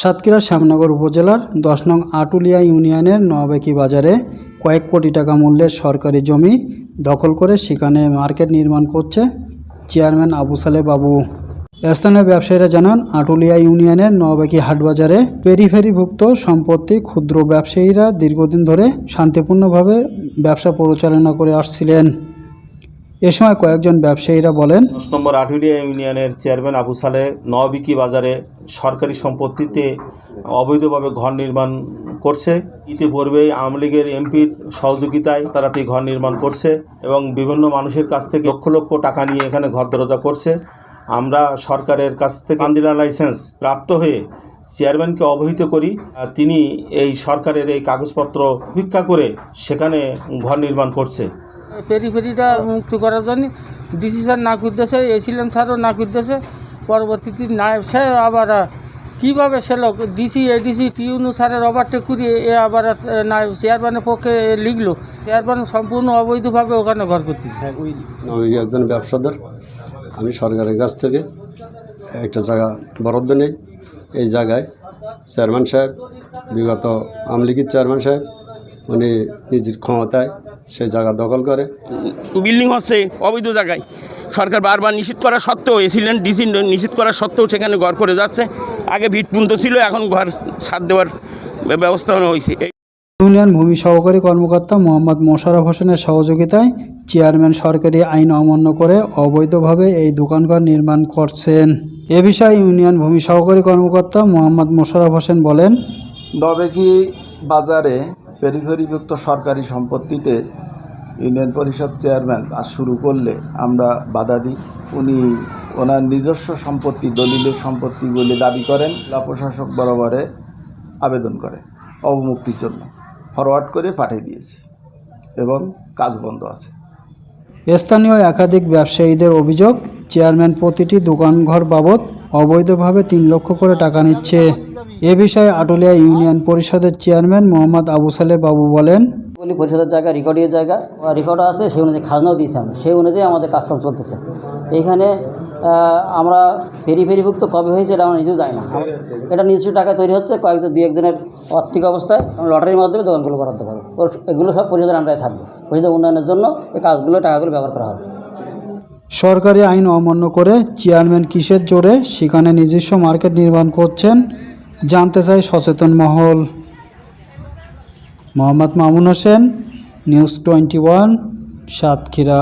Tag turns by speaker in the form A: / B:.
A: সাতক্ষীরা শ্যামনগর উপজেলার দশ নং আটুলিয়া ইউনিয়নের নবেকি বাজারে কয়েক কোটি টাকা মূল্যের সরকারি জমি দখল করে সেখানে মার্কেট নির্মাণ করছে চেয়ারম্যান আবু সালে বাবু। স্থানীয় ব্যবসায়ীরা জানান, আটুলিয়া ইউনিয়নের নবেকি হাটবাজারে পেরিফেরিভুক্ত সম্পত্তি ক্ষুদ্র ব্যবসায়ীরা দীর্ঘদিন ধরে শান্তিপূর্ণভাবে ব্যবসা পরিচালনা করে আসছিলেন। এ সময় কয়েকজন ব্যবসায়ীরা বলেন,
B: দশ নম্বর আটুরিয়া ইউনিয়নের চেয়ারম্যান আবু সালে নবিকি বাজারে সরকারি সম্পত্তিতে অবৈধভাবে ঘর নির্মাণ করছে। ইতিপূর্বে আওয়ামী লীগের এমপির সহযোগিতায় তারা এই ঘর নির্মাণ করছে এবং বিভিন্ন মানুষের কাছ থেকে লক্ষ লক্ষ টাকা নিয়ে এখানে ঘর দরজা করছে। আমরা সরকারের কাছ থেকে কান্দিনা লাইসেন্স প্রাপ্ত হয়ে চেয়ারম্যানকে অবহিত করি। তিনি এই সরকারের এই কাগজপত্র ভিক্ষা করে সেখানে ঘর নির্মাণ করছে।
C: পেরিফেরিটা মুক্ত করার জন্য ডিসি স্যার না করতেছে এসিলেন স্যারও না করতেছে পরবর্তীতে নায়ব সাহেব আবার কীভাবে সে লোক ডিসি এডিসি টিউনু স্যারের ওভারটেক করিয়ে এ আবার নায়ব চেয়ারম্যানের পক্ষে লিখলো। চেয়ারম্যান সম্পূর্ণ অবৈধভাবে ওখানে ঘর করতেছে।
D: আমি একজন ব্যবসাদার। আমি সরকারের কাছ থেকে একটা জায়গা বরাদ্দ নেই। এই জায়গায় চেয়ারম্যান সাহেব, বিগত আমলিগির চেয়ারম্যান সাহেব, উনি নিজের ক্ষমতায় সেই জায়গা দখল করে।
E: বিল্ডিং হচ্ছে অবৈধ জায়গায়। সরকার বারবার নিষিদ্ধ করা সত্ত্বেও এসিলেন ডিসি নিষিদ্ধ করা সত্ত্বেও সেখানে ঘর করে যাচ্ছে। আগে ভিট পুন্ত ছিল এখন ঘর ছাদ দেওয়ার ব্যবস্থা হয়েছে। এই
A: ইউনিয়ন ভূমি সহকারী কর্মকর্তা মোহাম্মদ মোশাররফ হোসেনের সহযোগিতায় চেয়ারম্যান সরকারি আইন অমান্য করে অবৈধভাবে এই দোকানঘর নির্মাণ করছেন। এ বিষয়ে ইউনিয়ন ভূমি সহকারী কর্মকর্তা মোহাম্মদ মোশাররফ হোসেন বলেন
F: তবে কি বাজারে পেরিফেরিভুক্ত সরকারি সম্পত্তিতে ইউনিয়ন পরিষদ চেয়ারম্যান কাজ শুরু করলে আমরা বাধা দিই। উনি ওনার নিজস্ব সম্পত্তি, দলিলের সম্পত্তি বলে দাবি করেন জেলা প্রশাসক বরাবরে আবেদন করেন, অবমুক্তির জন্য। ফরওয়ার্ড করে পাঠিয়ে দিয়েছি এবং কাজ বন্ধ আছে।
A: স্থানীয় একাধিক ব্যবসায়ীদের অভিযোগ, চেয়ারম্যান প্রতিটি দোকানঘর বাবদ অবৈধভাবে তিন লক্ষ করে টাকা নিচ্ছে। এ বিষয়ে আটুলিয়া ইউনিয়ন পরিষদের চেয়ারম্যান মোহাম্মদ আবু সালে বাবু বলেন
G: বলি পরিষদের জায়গা রেকর্ডের জায়গা। রেকর্ড আছে সেই অনুযায়ী খাজনাও দিয়েছি আমি সেই অনুযায়ী আমাদের কাজকাম চলতেছে। এইখানে আহ, আমরা ফেরি ফেরিভুক্ত কবে হয়েছে এটা আমরা নিজেও জানি না। এটা নিজস্ব টাকা তৈরি হচ্ছে কয়েকজন দু একজনের আর্থিক অবস্থায় আমরা লটারির মাধ্যমে দোকানগুলো বরাদ্দ করব। ওর এগুলো সব পরিষদের আন্ডারে থাকবে। পরিষদের উন্নয়নের জন্য এই কাজগুলো টাকাগুলো ব্যবহার করা হবে।
A: সরকারি আইন অমান্য করে চেয়ারম্যান কিসের জোরে? সেখানে নিজস্ব মার্কেট নির্মাণ করছেন জানতে চাই সচেতন মহল। Mohammad Mamun Hossain news twenty one Satkhira.